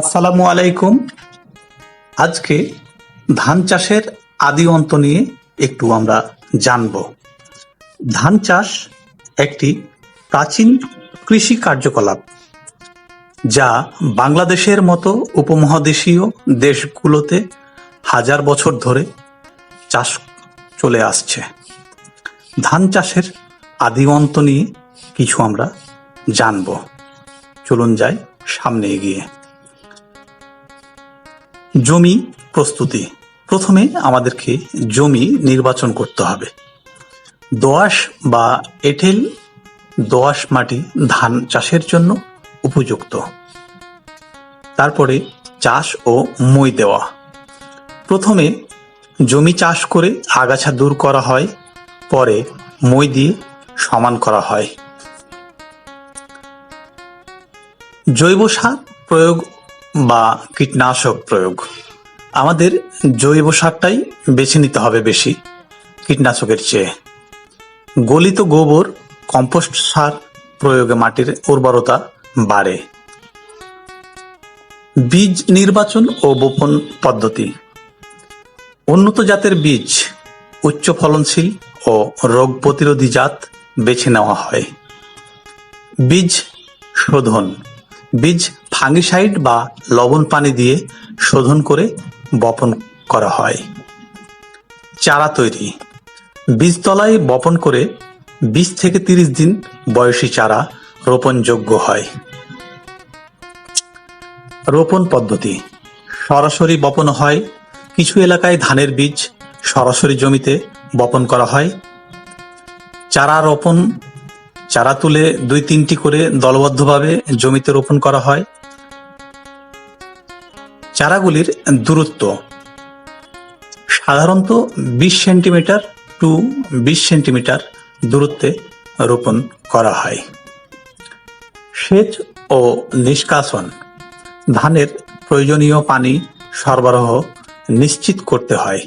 আসসালামু আলাইকুম। আজকে ধান চাষের আদি অন্ত নিয়ে একটু আমরা জানব। ধান চাষ একটি প্রাচীন কৃষি কার্যকলাপ, যা বাংলাদেশের মতো উপমহাদেশীয় দেশগুলোতে হাজার বছর ধরে চাষ চলে আসছে। ধান চাষের আদি অন্ত নিয়ে কিছু আমরা জানব। চলুন যাই সামনে এগিয়ে। জমি প্রস্তুতি। প্রথমে আমাদেরকে জমি নির্বাচন করতে হবে। দোআঁশ বা এঁটেল দোআঁশ মাটি ধান চাষের জন্য উপযুক্ত। তারপরে চাষ ও মই দেওয়া। প্রথমে জমি চাষ করে আগাছা দূর করা হয়, পরে মই দিয়ে সমান করা হয়। জৈব সার প্রয়োগ বা কীটনাশক প্রয়োগ। আমাদের জৈব সারটাই বেছে নিতে হবে বেশি কীটনাশকের চেয়ে। গলিত গোবর, কম্পোস্ট সার প্রয়োগে মাটির উর্বরতা বাড়ে। বীজ নির্বাচন ও বোপন পদ্ধতি। উন্নত জাতের বীজ উচ্চ ফলনশীল ও রোগ প্রতিরোধী জাত বেছে নেওয়া হয়। বীজ শোধন। বীজ ফাঙ্গিসাইড বা লবণ পানি দিয়ে শোধন করে বপন করা হয়। চারা তৈরি। বীজতলায় বপন করে বিশ থেকে তিরিশ দিন বয়সী চারা রোপণযোগ্য হয়। রোপণ পদ্ধতি। সরাসরি বপন হয়। কিছু এলাকায় ধানের বীজ সরাসরি জমিতে বপন করা হয়। চারা রোপণ চারা তুলে দুই তিনটি করে দলবদ্ধভাবে জমিতে রোপণ করা হয়। চারাগুলির দূরত্ব। সাধারণত বিশ সেন্টিমিটার টু বিশ সেন্টিমিটার দূরত্বে রোপণ করা হয়। সেচ ও নিষ্কাশন, ধানের প্রয়োজনীয় পানি সরবরাহ নিশ্চিত করতে হয়।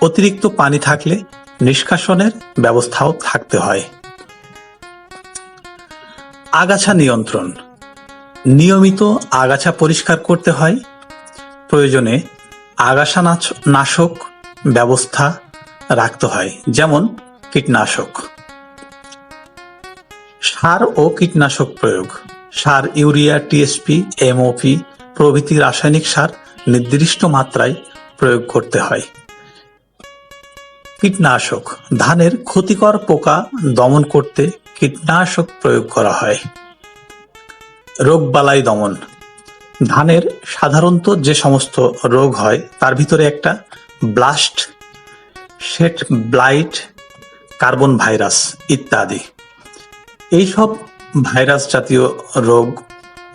অতিরিক্ত পানি থাকলে নিষ্কাশনের ব্যবস্থাও থাকতে হয়। আগাছা নিয়ন্ত্রণ, নিয়মিত আগাছা পরিষ্কার করতে হয় প্রয়োজনে আগাছা নাশক ব্যবস্থা রাখতে হয়, যেমন কীটনাশক। সার ও কীটনাশক প্রয়োগ। সার, ইউরিয়া টিএসপি এমওপি প্রভৃতি রাসায়নিক সার নির্দিষ্ট মাত্রায় প্রয়োগ করতে হয়। কীটনাশক। ধানের ক্ষতিকর পোকা দমন করতে কীটনাশক প্রয়োগ করা হয়। রোগবালাই দমন। ধানের সাধারণত যে সমস্ত রোগ হয়, তার ভিতরে একটা ব্লাস্ট শেট ব্লাইট কার্বন ভাইরাস ইত্যাদি। এইসব ভাইরাস জাতীয় রোগ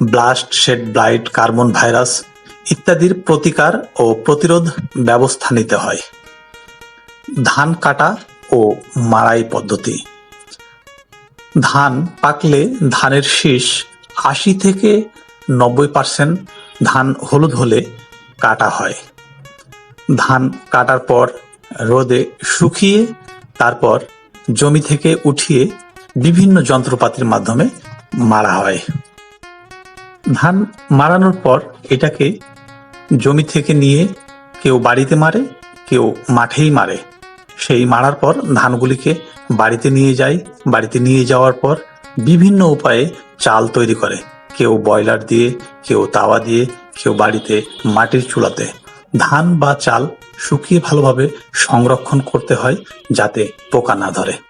blast sheath blight carbon virus ইত্যাদির প্রতিকার ও প্রতিরোধ ব্যবস্থা নিতে হয়। ধান কাটা ও মারাই পদ্ধতি। ধান পাকলে ধানের শীষ আশি থেকে নব্বই পার্সেন্ট ধান হলুদ হলে কাটা হয়। ধান কাটার পর রোদে শুকিয়ে, তারপর জমি থেকে উঠিয়ে বিভিন্ন যন্ত্রপাতির মাধ্যমে মারা হয়। ধান মারানোর পর এটাকে জমি থেকে নিয়ে কেউ বাড়িতে মারে, কেউ মাঠেই মারে। সেই মারার পর ধানগুলিকে বাড়িতে নিয়ে যায়, বাড়িতে নিয়ে যাওয়ার পর বিভিন্ন উপায়ে চাল তৈরি করে। কেউ বয়লার দিয়ে, কেউ তাওয়া দিয়ে, কেউ বাড়িতে মাটির চুলাতে। ধান বা চাল শুকিয়ে ভালোভাবে সংরক্ষণ করতে হয় যাতে পোকা না ধরে।